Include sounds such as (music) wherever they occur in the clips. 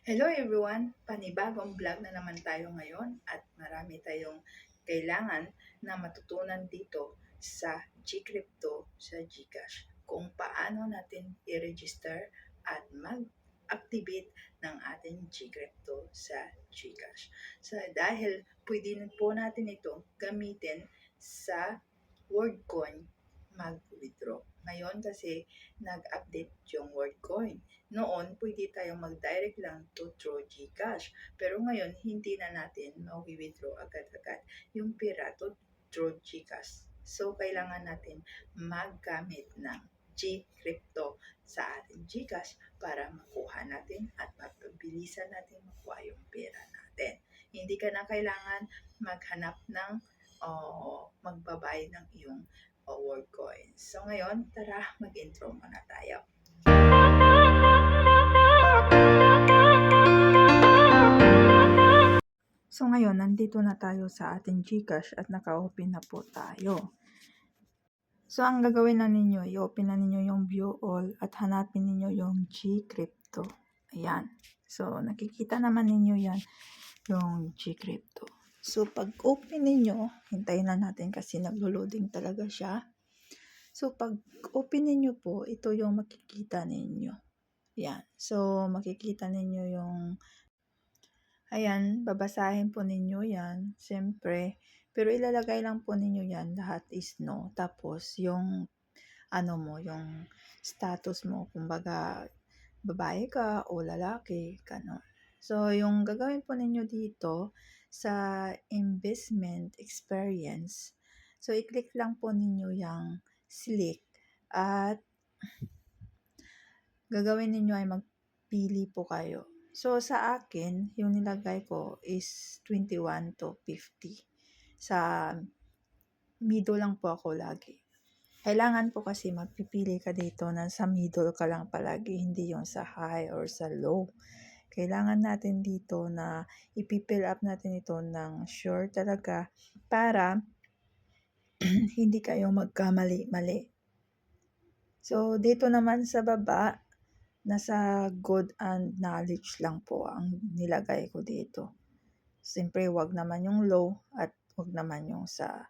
Hello everyone! Panibagong vlog na naman tayo ngayon at marami tayong kailangan na matutunan dito sa Gcrypto sa Gcash. Kung paano natin i-register at mag-activate ng ating Gcrypto sa Gcash. So, dahil pwede po natin ito gamitin sa WorldCoin mag-withdraw. Ngayon kasi nag-update yung WorldCoin noon, pwede tayong mag-direct lang to through GCash. Pero ngayon, hindi na natin ma-withdraw agad-agad yung pera to through GCash. So, kailangan natin maggamit ng G-Crypto sa ating GCash para makuha natin at mapabilisan natin makuha yung pera natin. Hindi ka na kailangan maghanap ng o magbabayad ng iyong o world coins. So ngayon, tara mag-intro muna tayo. So ngayon, nandito na tayo sa ating Gcash at naka-open na po tayo. So ang gagawin na ninyo, i-open na ninyo yung view all at hanapin ninyo yung Gcrypto. Ayan. So nakikita naman ninyo yan, yung Gcrypto. So pag open ninyo, hintayin na natin kasi naglo-loading talaga siya. So pag open ninyo po, ito yung makikita ninyo. Yan. So makikita ninyo yung Ayan, babasahin po ninyo yan, siyempre. Pero ilalagay lang po ninyo yan, lahat is no. Tapos, yung, ano mo, yung status mo, kumbaga, babae ka o lalaki, gano'n. So, yung gagawin po ninyo dito, sa investment experience, so, i-click lang po ninyo yung select at gagawin ninyo ay magpili po kayo So, sa akin, yung nilagay ko is 21 to 50. Sa middle lang po ako lagi. Kailangan po kasi magpipili ka dito na sa middle ka lang palagi, hindi yung sa high or sa low. Kailangan natin dito na ipipill up natin ito ng sure talaga para (clears throat) hindi kayo magkamali-mali. So, dito naman sa baba, nasa good and knowledge lang po ang nilagay ko dito. Siyempre, wag naman yung low at wag naman yung sa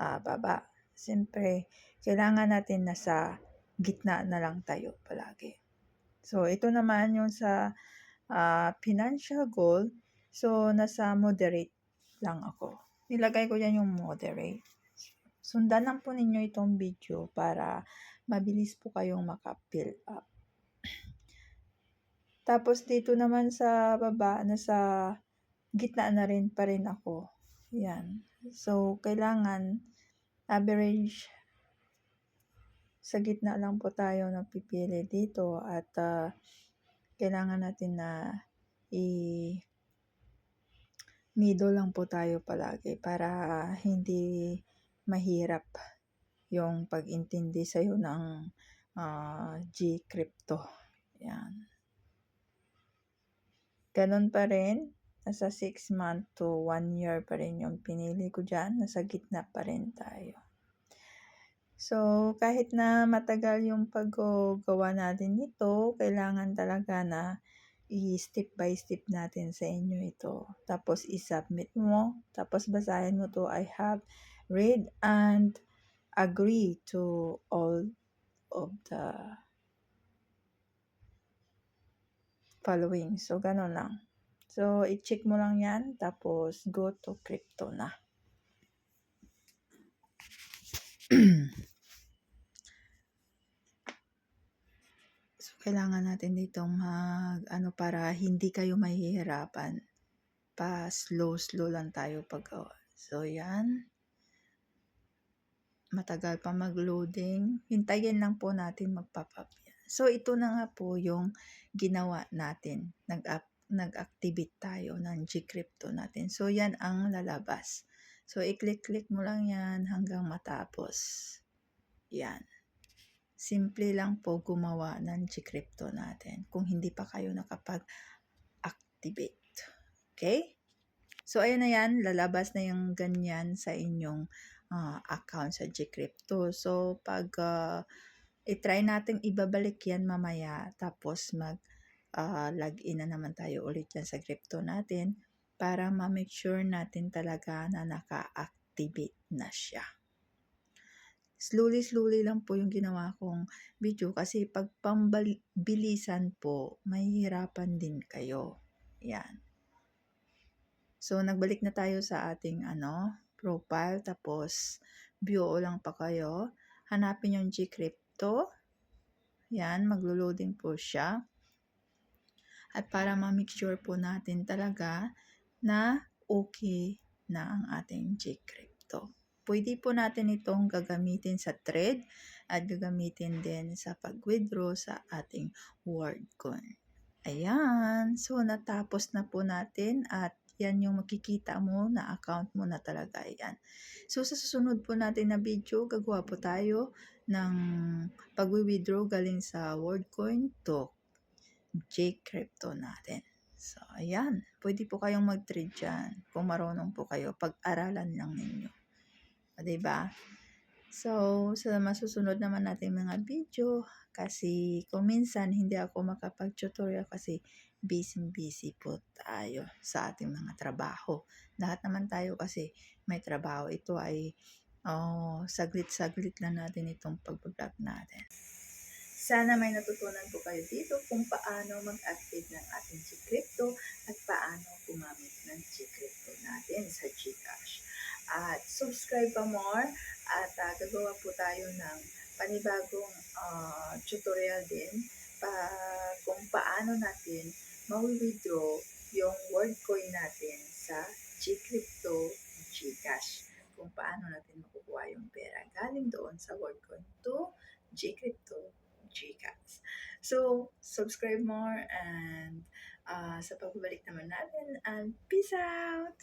uh, baba. Siyempre, kailangan natin nasa gitna na lang tayo palagi. So, ito naman yung sa uh, financial goal. So, nasa moderate lang ako. Nilagay ko yan yung moderate. Sundan lang po ninyo itong video para mabilis po kayong maka-fill up. (clears throat) Tapos dito naman sa baba, nasa gitna na rin pa rin ako. Yan. So, kailangan average sa gitna lang po tayo na pipili dito at uh, kailangan natin na i middle lang po tayo palagi para hindi mahirap yung pag-intindi sa'yo ng uh, G-Crypto. Yan. Ganun pa rin, nasa 6 month to 1 year pa rin yung pinili ko dyan. Nasa gitna pa rin tayo. So, kahit na matagal yung paggawa natin nito, kailangan talaga na i-step by step natin sa inyo ito. Tapos, i-submit mo. Tapos, basahin mo to, I have read and agree to all of the following. So, ganun lang. So, i-check mo lang yan. Tapos, go to crypto na. (clears throat) kailangan natin dito mag, ano, para hindi kayo mahihirapan. Pa, slow-slow lang tayo pag, oh. so, yan. Matagal pa mag-loading. Hintayin lang po natin magpop. So, ito na nga po yung ginawa natin. Nag-up nag-activate tayo ng Gcrypto natin. So, yan ang lalabas. So, i-click-click mo lang yan hanggang matapos. Yan. Simple lang po gumawa ng Gcrypto natin kung hindi pa kayo nakapag-activate. Okay? So, ayan na yan. Lalabas na yung ganyan sa inyong uh, account sa Gcrypto. So, pag uh, i-try natin ibabalik yan mamaya tapos mag ah, login na naman tayo ulit diyan sa crypto natin para ma-make sure natin talaga na naka-activate na siya. Slowly, slowly lang po yung ginawa kong video kasi pag pambilisan po, mahihirapan din kayo. Yan. So, nagbalik na tayo sa ating ano, profile. Tapos, view lang pa kayo. Hanapin yung Gcrypto. Yan, maglo-loading po siya. At para ma-make sure po natin talaga na okay na ang ating Gcrypto. Pwede po natin itong gagamitin sa trade at gagamitin din sa pag-withdraw sa ating WorldCoin. Ayan. So, natapos na po natin at yan yung makikita mo na account mo na talaga yan. So, sa susunod po natin na video, gagawa po tayo ng pag-withdraw galing sa WorldCoin to J-Crypto natin. So, ayan. Pwede po kayong mag-trade dyan kung marunong po kayo. Pag-aralan lang ninyo. O, diba? So, sa masusunod naman natin mga video, kasi kung minsan hindi ako makapag-tutorial kasi busy-busy po tayo sa ating mga trabaho. Lahat naman tayo kasi may trabaho. Ito ay oh, saglit-saglit lang natin itong pag-vlog natin. Sana may natutunan po kayo dito kung paano mag-active ng ating Gcrypto at paano gumamit ng Gcrypto natin sa Gcash. At subscribe pa more at uh, gagawa po tayo ng panibagong uh, tutorial din pa kung paano natin ma-withdraw yung WorldCoin natin sa Gcrypto Gcash. Kung paano natin makukuha yung pera galing doon sa WorldCoin to Gcrypto Gcash. So, subscribe more and uh, sa pagbabalik naman natin and peace out!